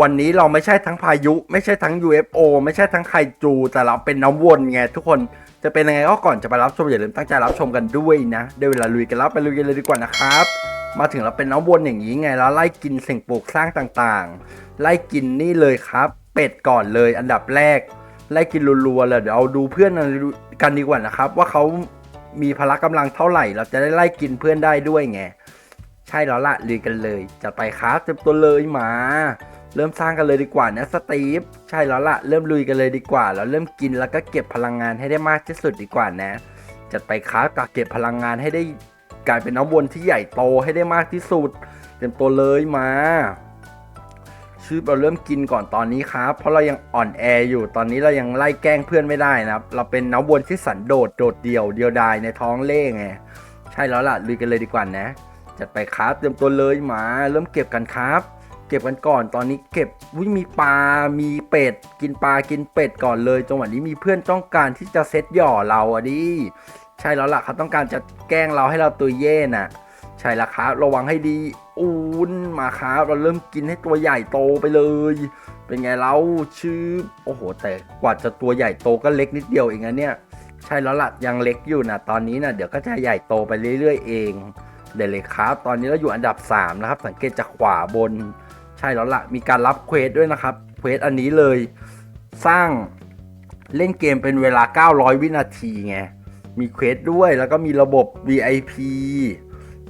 วันนี้เราไม่ใช่ทั้งพายุ ไม่ใช่ทั้ง UFO ไม่ใช่ทั้งไคจู แต่เราเป็นน้ำวนไงทุกคนจะเป็นยังไงก็ก่อนจะไปรับชมอย่าลืมตั้งใจรับชมกันด้วยนะได้เวลาลุยกันแล้วไปลุยกันเลยดีกว่านะครับ มาถึงเราเป็นน้ำวนอย่างนี้ไงแล้วไล่กินสิ่งปลูกสร้างต่างๆ ไล่กินนี่เลยครับ เป็ดก่อนเลยอันดับแรก ไล่กินรัวๆเลยเดี๋ยวเอาดูเพื่อนกันดีกว่านะครับ ว่าเขามีพละกำลังเท่าไหร่ เราจะได้ไล่กินเพื่อนได้ด้วยไงใช่แล้วละลุยกันเลยจัดไปครับเต็มตัวเลยมา เริ่มสร้างกันเลยดีกว่านะสตีฟใช่แล้วละเริ่มลุยกันเลยดีกว่า แล้วเริ่มกินแล้วก็เก็บพลังงานให้ได้มากที่สุดดีกว่านะ จัดไปครับกับเก็บพลังงานให้ได้กลายเป็นน้ำวนที่ใหญ่โตให้ได้มากที่สุดเต็มตัวเลยมาชื่อเราเริ่มกินก่อนตอนนี้ครับ เพราะเรายังอ่อนแออยู่ตอนนี้เรายังไล่แกล้งเพื่อนไม่ได้นะครับ เราเป็นน้ำวนที่สันโดษโดดเดี่ยวเดียวดายในท้องเล่ไงใช่แล้วล่ะลุยกันเลยดีกว่านะ จัดไปครับเตรียมตัวเลยมา เริ่มเก็บกันครับ เก็บกันก่อน ตอนนี้เก็บวิมีปลา มีเป็ด กินปลา กินเป็ดก่อนเลยจังหวะนี้มีเพื่อนต้องการที่จะเซตหย่อเราอะดิ ใช่แล้วล่ะเขาต้องการจะแกล้งเราให้เราตัวเย่น่ะ ใช่ละครับ ระวังให้ดี อูนมาครับ เราเริ่มกินให้ตัวใหญ่โตไปเลย เป็นไงเราชื่อ โอ้โห แต่กว่าจะตัวใหญ่โตก็เล็กนิดเดียวเองนะเนี่ย ใช่แล้วล่ะ ยังเล็กอยู่นะตอนนี้นะเดี๋ยวก็จะใหญ่โตไปเรื่อย ๆ เอง เดี๋ยวเลยครับ ตอนนี้เราอยู่อันดับ3นะครับ สังเกตจากขวาบนใช่แล้วล่ะ มีการรับเควสด้วยนะครับเควสอันนี้เลยสร้างเล่นเกมเป็นเวลา 900 วินาทีไง มีเควสด้วยแล้วก็มีระบบ VIP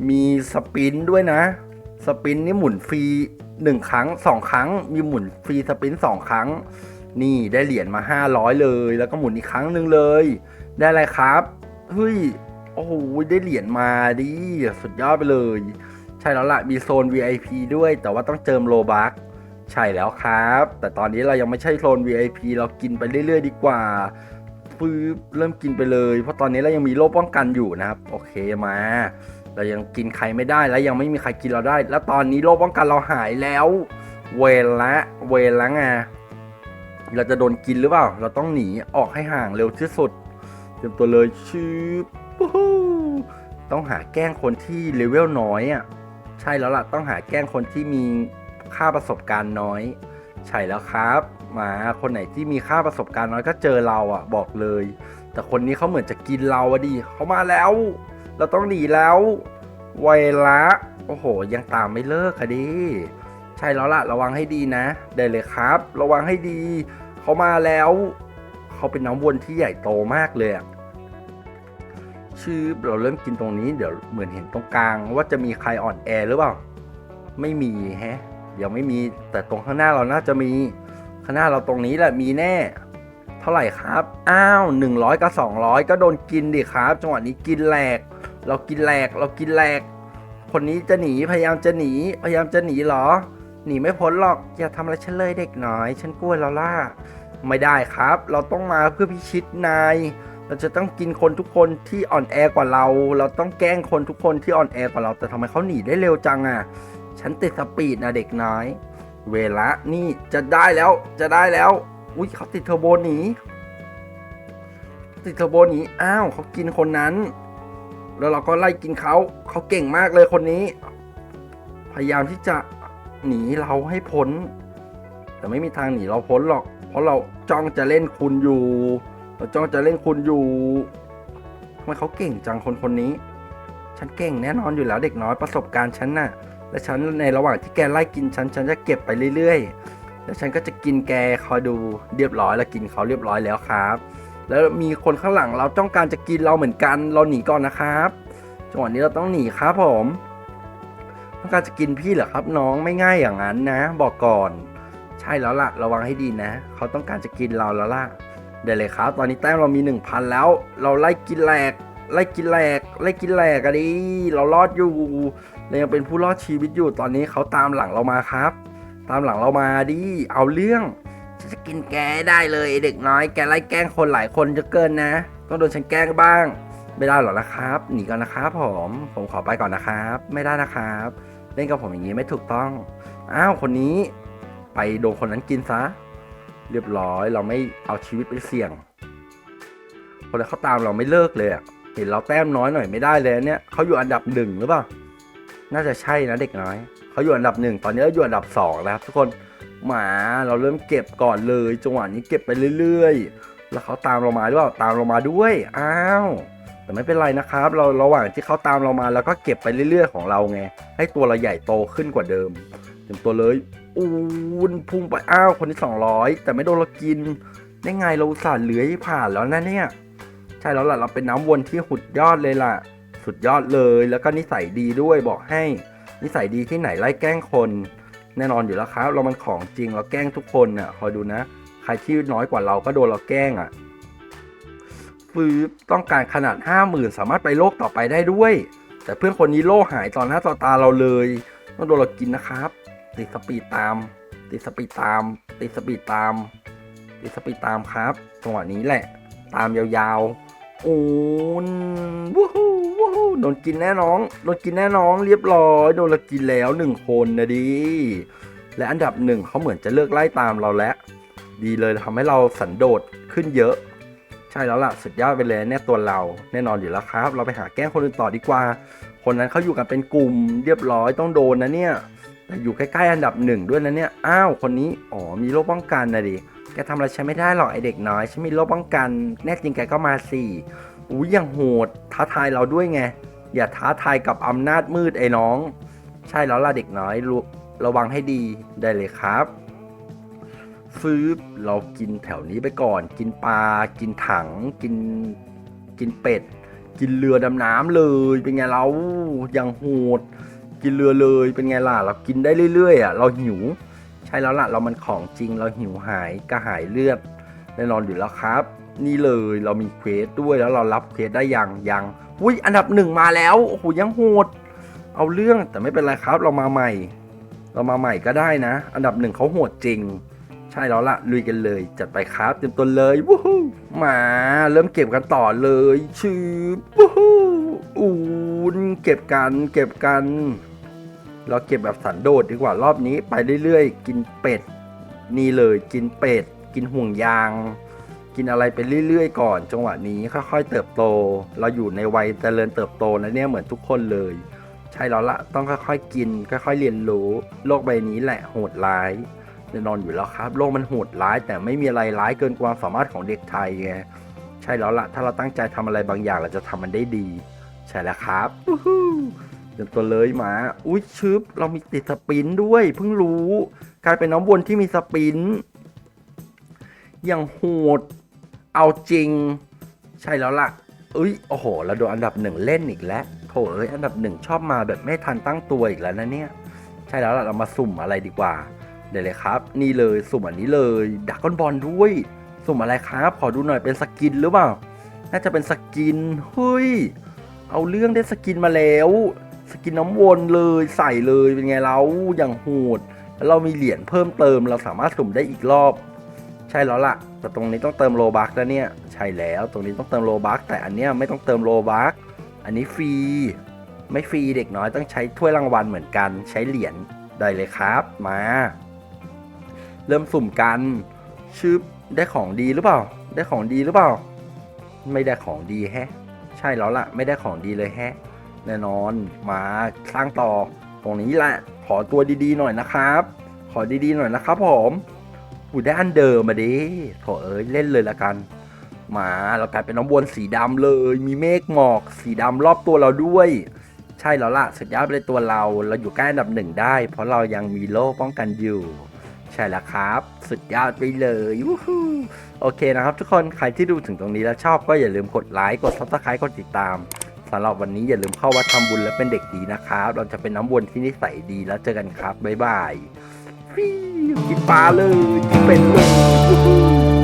มีสปินด้วยนะ สปินนี่หมุนฟรี 1 ครั้ง 2 ครั้ง มีหมุนฟรีสปิน 2 ครั้ง นี่ได้เหรียญมา 500 เลย แล้วก็หมุนอีกครั้งหนึ่งเลย ได้อะไรครับ เฮ้ย โอ้โห ได้เหรียญมาดิ สุดยอดไปเลย ช่แล้วล่ะ มีโซน VIP ด้วย แต่ว่าต้องเติมโลบักใช่แล้วครับ แต่ตอนนี้เรายังไม่ใช่โซน VIP เรากินไปเรื่อย ๆ ดีกว่าฟืบเริ่มกินไปเลย เพราะตอนนี้เรายังมีโล่ป้องกันอยู่นะครับ โอเคมา เรายังกินใครไม่ได้แล้วยังไม่มีใครกินเราได้ แล้วตอนนี้โล่ป้องกันเราหายแล้ว เวรละเวรละไงเราจะโดนกินหรือเปล่า เราต้องหนีออกให้ห่างเร็วที่สุด เตรียมตัวเลยชืบปู้ฮู้ต้องหาแกล้งคนที่เลเวลน้อยอะ ใช่แล้วล่ะต้องหาแกล้งคนที่มีค่าประสบการณ์น้อย ใช่แล้วครับมาคนไหนที่มีค่าประสบการณ์น้อยก็เจอเราอะ บอกเลย แต่คนนี้เขาเหมือนจะกินเราอะดิเขามาแล้ว เราต้องหนีแล้วไวละโอ้โห ยังตามไม่เลิกค่ะดิใช่แล้วล่ะระวังให้ดีนะ ได้เลยครับ ระวังให้ดี เขามาแล้ว เขาเป็นน้ำวนที่ใหญ่โตมากเลยอะ ชื่อเราเริ่มกินตรงนี้เดี๋ยวเหมือนเห็นตรงกลาง ว่าจะมีใครอ่อนแอหรือเปล่า ไม่มีแฮะยังไม่มีแต่ตรงข้างหน้าเราน่าจะมีข้างหน้าเราตรงนี้แหละมีแน่ เท่าไหร่ครับ อ้าว 100 กับ 200 ก็โดนกินดิครับ จังหวะนี้กินแหลก เรากินแหลก เรากินแหลก คนนี้จะหนีพยายามจะหนี พยายามจะหนีเหรอ หนีไม่พ้นหรอก อย่าทำอะไรฉันเลยเด็กน้อย ฉันกลัวแล้วล่ะไม่ได้ครับ เราต้องมาเพื่อพิชิตนาย เราจะต้องกินคนทุกคนที่อ่อนแอกว่าเรา เราต้องแกล้งคนทุกคนที่อ่อนแอกว่าเรา แต่ทำไมเขาหนีได้เร็วจังอะ ฉันติดสปีดนะเด็กน้อย เวลา นี่จะได้แล้ว จะได้แล้ว อุ้ยเขาติดเทอร์โบหนี ติดเทอร์โบหนี อ้าวเขากินคนนั้น แล้วเราก็ไล่กินเขา เขาเก่งมากเลยคนนี้ พยายามที่จะหนีเราให้พ้น แต่ไม่มีทางหนีเราพ้นหรอก เพราะเราจ้องจะเล่นคุณอยู่ เราจ้องจะเล่นคุณอยู่ทำไมเขาเก่งจังคนคนนี้ ฉันเก่งแน่นอนอยู่แล้วเด็กน้อยประสบการณ์ฉันน่ะ และฉันในระหว่างที่แกไล่กินฉันฉันจะเก็บไปเรื่อยๆ แล้วฉันก็จะกินแกคอยดูเรียบร้อยแล้วกินเขาเรียบร้อยแล้วครับ แล้วมีคนข้างหลังเราต้องการจะกินเราเหมือนกัน เราหนีก่อนนะครับจังหวะนี้เราต้องหนีครับผมต้องการจะกินพี่เหรอครับ น้องไม่ง่ายอย่างนั้นนะ บอกก่อน ใช่แล้วล่ะ ระวังให้ดีนะ เขาต้องการจะกินเราแล้วล่ะ เดี๋ยวเลยครับ ตอนนี้แต้มเรามี 1,000 แล้ว เราไล่กินแหลก ไล่กินแหลก ไล่กินแหลกอะดิ เรารอดอยู่เรายังเป็นผู้รอดชีวิตอยู่ ตอนนี้เขาตามหลังเรามาครับ ตามหลังเรามาดิ เอาเรื่องฉันจะกินแกได้เลยเด็กน้อย แกไล่แกล้งคนหลายคนจะเกินนะ ต้องโดนฉันแกล้งบ้าง ไม่ได้หรอกนะครับ หนีก่อนนะครับผม ผมขอไปก่อนนะครับ ไม่ได้นะครับ เล่นกับผมอย่างนี้ไม่ถูกต้อง อ้าว คนนี้ ไปโดนคนนั้นกินซะ เรียบร้อยเราไม่เอาชีวิตไปเสี่ยงคนนั้นเขาตามเราไม่เลิกเลยเห็นเราแต้มน้อยหน่อยไม่ได้เลยเนี่ยเขาอยู่อันดับหนึ่งหรือเปล่าน่าจะใช่นะเด็กน้อยเขาอยู่อันดับหนึ่งตอนนี้เราอยู่อันดับสองแล้วทุกคนหมาเราเริ่มเก็บก่อนเลยจังหวะนี้เก็บไปเรื่อยๆ แล้วเขาตามเรามาหรือเปล่าตามเรามาด้วยอ้าวแต่ไม่เป็นไรนะครับ เราระหว่างที่เขาตามเรามาเราก็เก็บไปเรื่อย ๆ ของเราไงให้ตัวเราใหญ่โตขึ้นกว่าเดิมเต็มตัวเลย อูนพุ่งไปอ้าวคนที่200 แต่ไม่โดนเรากิน ได้ไงเราสาห์เหลือให้ผ่านแล้วนะเนี่ย ใช่แล้วล่ะเราเป็นน้ำวนที่หุดยอดเลยล่ะ สุดยอดเลยแล้วก็นิสัยดีด้วยบอกให้ นิสัยดีที่ไหนไล่แกล้งคน แน่นอนอยู่แล้วครับ เรามันของจริงเราแกล้งทุกคนน่ะคอยดูนะ ใครที่น้อยกว่าเราก็โดนเราแกล้งอะฟืบต้องการขนาดห้าหมื่นสามารถไปโลกต่อไปได้ด้วย แต่เพื่อนคนนี้โลหายต่อหน้าต่อตาเราเลยต้องโดนเรากินนะครับ ติดสปีดตาม ติดสปีดตาม ติดสปีดตาม ติดสปีดตามครับจังหวะนี้แหละ ตามยาวๆโอ้นวู้ฮู้วู้ฮู้โดนกินแน่น้องโดนกินแน่น้องเรียบร้อยโดนเรากินแล้วหนึ่งคนนะดิและอันดับหนึ่งเขาเหมือนจะเลิกไล่ตามเราแล้ว ดีเลยทำให้เราสันโดษขึ้นเยอะ ใช่แล้วล่ะสุดยอดไปเลยแน่ตัวเรา แน่นอนอยู่แล้วครับ เราไปหาแก้งคนอื่นต่อดีกว่า คนนั้นเขาอยู่กันเป็นกลุ่มเรียบร้อยต้องโดนนะเนี่ย แต่อยู่ใกล้ๆอันดับหนึ่งด้วยนะเนี่ย อ้าว คนนี้ อ๋อ มีโรคป้องกันนะดิ แกทำอะไรฉันไม่ได้หรอกไอเด็กน้อย ฉันมีโรคป้องกัน แน่จริงแกก็มาสิอุ้ยยังโหด ท้าทายเราด้วยไง อย่าท้าทายกับอำนาจมืดไอ้น้อง ใช่แล้วล่ะเด็กน้อยระวังให้ดีได้เลยครับฟืบเรากินแถวนี้ไปก่อน กินปลา กินถัง กิน กินเป็ด กินเรือดำน้ำเลย เป็นไงเรายังโหด กินเรือเลยเป็นไงล่ะ เรากินได้เรื่อยๆอะเราหิว ใช่แล้วล่ะ เรามันของจริงเราหิวหายกระหายเลือดแน่นอนอยู่แล้วครับ นี่เลยเรามีเควสด้วยแล้วเรารับเควสได้ยังยังอุ้ยอันดับหนึ่งมาแล้วโอ้โหยังโหด เอาเรื่องแต่ไม่เป็นไรครับ เรามาใหม่ เรามาใหม่ก็ได้นะ อันดับหนึ่งเขาโหดจริง ใช่แล้วล่ะลุยกันเลย จัดไปครับเต็มตัวเลยวู้ฮู้มาเริ่มเก็บกันต่อเลยชืบวู้ฮู้อูนเก็บกันเก็บกัน เราเก็บแบบสันโดษดีกว่ารอบนี้ไปเรื่อยๆ กินเป็ด นี่เลยกินเป็ด กินห่วงยาง กินอะไรไปเรื่อยๆ ก่อนจังหวะนี้ค่อยๆเติบโต เราอยู่ในวัยเจริญเติบโตนะเนี่ยเหมือนทุกคนเลย ใช่แล้วละต้องค่อยๆกินค่อยๆเรียนรู้ โลกใบนี้แหละโหดร้ายแน่นอนอยู่แล้วครับ โลกมันโหดร้าย แต่ไม่มีอะไรร้ายเกินความสามารถของเด็กไทยไงใช่แล้วละถ้าเราตั้งใจทำอะไรบางอย่างเราจะทำมันได้ดี ใช่แล้วครับ วู้ฮู้เต็มตัวเลยหมา อุ้ยชึบ เรามีติดสปินด้วย เพิ่งรู้ กลายเป็นน้ำวนที่มีสปิน อย่างโหด เอาจริง ใช่แล้วล่ะเอ้ย โอ้โห เราโดนอันดับหนึ่งเล่นอีกแล้วโถเอ้ย อันดับหนึ่งชอบมาแบบไม่ทันตั้งตัวอีกแล้วนะเนี่ย ใช่แล้วล่ะ เรามาสุ่มอะไรดีกว่า เดี๋ยวเลยครับ นี่เลยสุ่มอันนี้เลยดักก้อนบอลด้วย สุ่มอะไรครับ ขอดูหน่อยเป็นสกินหรือเปล่า น่าจะเป็นสกิน เฮ้ย เอาเรื่องได้สกินมาแล้ว กินน้ำวนเลยใส่เลยเป็นไงเราอย่างโหดแล้วเรามีเหรียญเพิ่มเติมเราสามารถสุ่มได้อีกรอบ ใช่แล้วล่ะ แต่ตรงนี้ต้องเติมโลบักแล้วเนี่ยใช่แล้วตรงนี้ต้องเติมโลบักแต่อันเนี้ยไม่ต้องเติมโลบักอันนี้ฟรีไม่ฟรีเด็กน้อยต้องใช้ถ้วยรางวัลเหมือนกัน ใช้เหรียญได้เลยครับมา เริ่มสุ่มกันชึบได้ของดีหรือเปล่า ได้ของดีหรือเปล่า ไม่ได้ของดีแฮะ ใช่แล้วล่ะ ไม่ได้ของดีเลยแฮะ แน่นอนมาสร้างต่อ ตรงนี้แหละ ขอตัวดีๆหน่อยนะครับ ขอดีๆหน่อยนะครับผมอูได้อันเดิมมาดิโถเอ้ยเล่นเลยละกันมาเรากลายเป็นน้ำวนสีดำเลย มีเมฆหมอก สีดำรอบตัวเราด้วย ใช่แล้วล่ะสุดยอดไปเลยตัวเรา เราอยู่ใกล้อันดับหนึ่งได้ เพราะเรายังมีโล่ป้องกันอยู่ ใช่แล้วครับ สุดยอดไปเลยวู้ฮู้โอเคนะครับทุกคนใครที่ดูถึงตรงนี้แล้วชอบก็อย่าลืมกดไลค์กดซับสไครต์กดติดตาม สำหรับวันนี้อย่าลืมเข้าวัดทำบุญและเป็นเด็กดีนะครับ เราจะเป็นน้ำวนที่นิสัยดีแล้วเจอกันครับ บ๊ายบายฟิวกินปลาเลยกินเป็ดเลย